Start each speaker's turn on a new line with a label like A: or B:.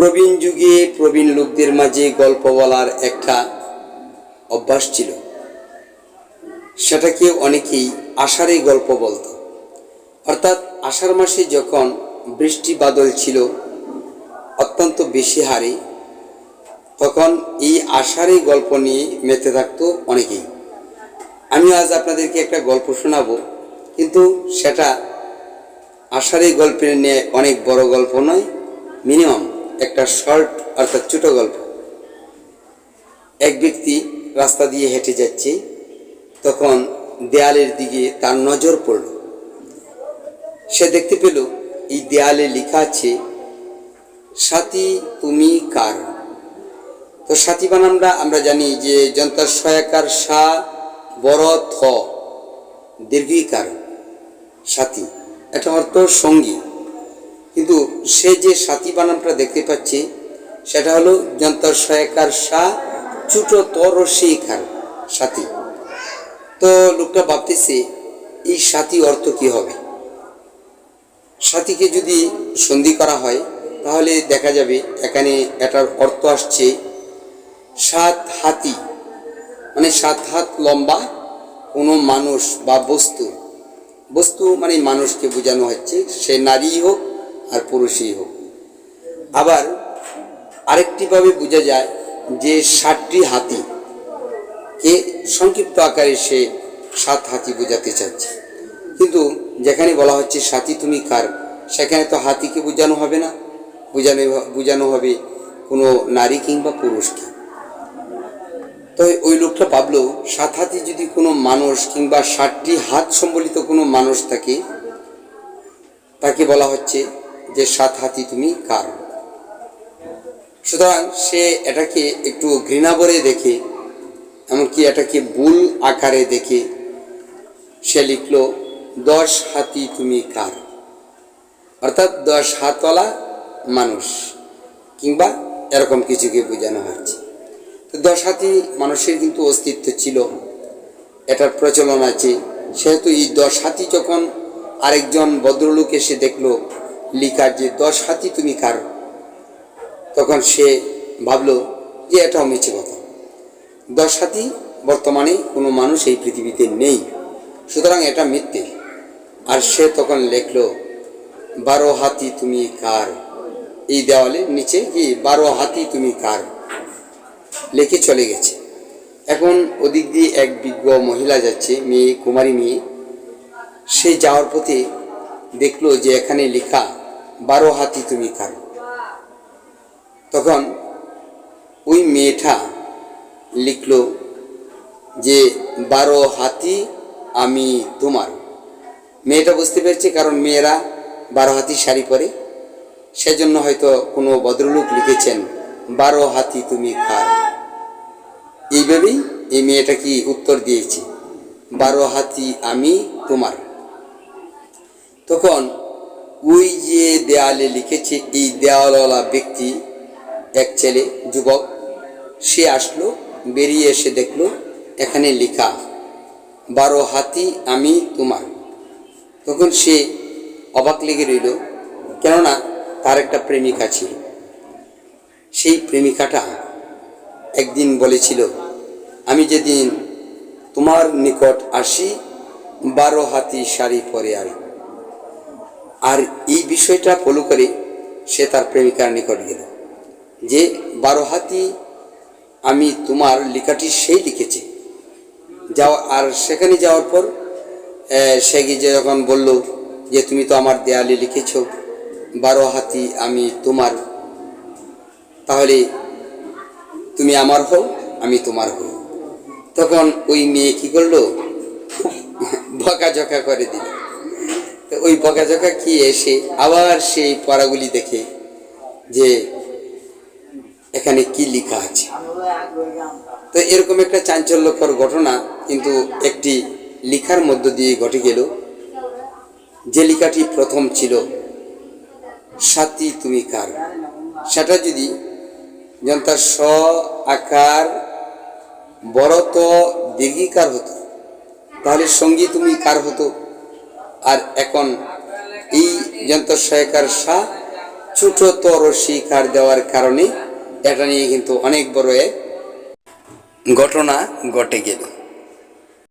A: প্রবীণ যুগে প্রবীণ লোকদের মাঝে গল্প বলার একটা অভ্যাস ছিল। সেটাকে অনেকেই আষাঢ়ে গল্প বলতো। অর্থাৎ আষাঢ় মাসে যখন বৃষ্টি বাদল ছিল, অত্যন্ত বেশি হারে, তখন এই আষাঢ়ে গল্প নিয়ে মেতে থাকতো অনেকেই। আমি আজ আপনাদেরকে একটা গল্প শোনাবো, কিন্তু সেটা আষাঢ়ে গল্পের নিয়ে অনেক বড় গল্প নয়, মিনিমাম। একটা শর্ট অর্থাৎ ছোট গল্প। এক ব্যক্তি রাস্তা দিয়ে হেঁটে যাচ্ছে, তখন দেয়ালের দিকে তার নজর পড়ল। সে দেখতে পেল, এই দেয়ালে লেখা আছে, সাথী, তুমি কার? তো সাথী বানামটা আমরা জানি যে যন্ত্র সহায়কার সা বড় থ দীর্ঘিকার, সাথী। এটা অর্থ সঙ্গী। কিন্তু সে যে সাথী বানামটা দেখতে পাচ্ছি, সেটা হলো যন্ত্র সহায়কার সা ছোট তর শিখার সাথী। তো লোকটা ভাবতেছে, এই সাথী অর্থ কি হবে? সাথীকে যদি সন্ধি করা হয়, তাহলে দেখা যাবে এখানে এটার অর্থ আসছে সাত হাতি। মানে সাত হাত লম্বা কোনো মানুষ বা বস্তু। বস্তু মানে মানুষকে বোঝানো হচ্ছে, সে নারী হোক আর পুরুষই হোক। আবার আরেকটিভাবে বোঝা যায় যে ষাটটি হাতি কে সংক্ষিপ্ত আকারে সে সাত হাতি বোঝাতে চাচ্ছে। কিন্তু যেখানে বলা হচ্ছে সাথী তুমি কার, সেখানে তো হাতিকে বোঝানো হবে না। বোঝানো বোঝানো হবে কোনো নারী কিংবা পুরুষকে। তো ওই লোকটা ভাবলো, সাত হাতি যদি কোনো মানুষ কিংবা ষাটটি হাত সম্বলিত কোনো মানুষ থাকে, তাকে বলা হচ্ছে যে সাত হাতি তুমি কার? সুতরাং সে এটাকে একটু ঘৃণা ভরে দেখে, এমনকি এটাকে বুল আকারে দেখে সে লিখল, দশ হাতি তুমি কার? অর্থাৎ দশ হাতওয়ালা মানুষ, কিংবা এরকম কিছুকে বোঝানো হচ্ছে তো দশ হাতি মানুষের কিন্তু অস্তিত্ব ছিল, এটার প্রচলন আছে। সেহেতু এই দশ হাতি যখন আরেকজন ভদ্রলোক এসে দেখল লিখার যে দশ হাতি তুমি কার? তখন সে ভাবলো যে এটাও মিছে কথা। দশ হাতি বর্তমানে কোনো মানুষ এই পৃথিবীতে নেই, সুতরাং এটা মিথ্যে। আর সে তখন লেখলো, বারো হাতি তুমি কার? এই দেওয়ালে নিচে কি, বারো হাতি তুমি কার? লেখে চলে গেছে। এখন ওদিক দিয়ে এক বিজ্ঞ মহিলা যাচ্ছে, মেয়ে, কুমারী মেয়ে। সে যাওয়ার পথে দেখল যে এখানে লেখা বারো হাতি তুমি কার। তখন ওই মেয়েটা লিখল যে, বারো হাতি আমি তোমার। মেয়েটা বুঝতে পেরেছে কারণ মেয়েরা বারো হাতি শাড়ি পরে। সেজন্য হয়তো কোনো ভদ্রলোক লিখেছেন, বারো হাতি তুমি কার? এইভাবেই এই মেয়েটা কি উত্তর দিয়েছে, বারো হাতি আমি তোমার। তখন ওই যে দেয়ালে লিখেছে, এই দেওয়ালওয়ালা ব্যক্তি, এক ছেলে, যুবক, সে আসলো, বেরিয়ে এসে দেখল, এখানে লেখা, বারো হাতি আমি তোমার। তখন সে অবাক লেগে রইল, কেননা তার একটা প্রেমিকা ছিল সেই প্রেমিকাটা একদিন বলেছিল, আমি যেদিন তোমার নিকট আসি, বারো হাতি শাড়ি পরে আই আর এই বিষয়টা ফলো করে সে তার প্রেমিকার নিকট গেল। যে বারো হাতি আমি তোমার লেখাটি সেই লিখেছি। যাওয়া আর সেখানে যাওয়ার পর সে গিয়ে যখন বলল যে তুমি তো আমার দেয়ালে লিখেছ, বারো হাতি আমি তোমার, তাহলে তুমি আমার হও, আমি তোমার হই। তখন ওই মেয়ে কি করল? বকাঝকা করে দিল। ওই বকাঝকা কি এসে আবার সেই পড়াগুলি দেখে যে এখানে কি লেখা আছে। তো এরকম একটা চাঞ্চল্যকর ঘটনা কিন্তু একটি লেখার মধ্য দিয়ে ঘটে গেল। যে লেখাটি প্রথম ছিল সাথী তুমি কার? সেটা যদি যেমন তার স আকার বড় বড়ত দীর্ঘিকার হতো, তাহলে সঙ্গী তুমি কার হতো? আর এখন এই যন্ত্র সহায়কার সা ছোটতর শিকার দেওয়ার কারণে এটা নিয়ে কিন্তু অনেক বড় এক ঘটনা ঘটে গেল।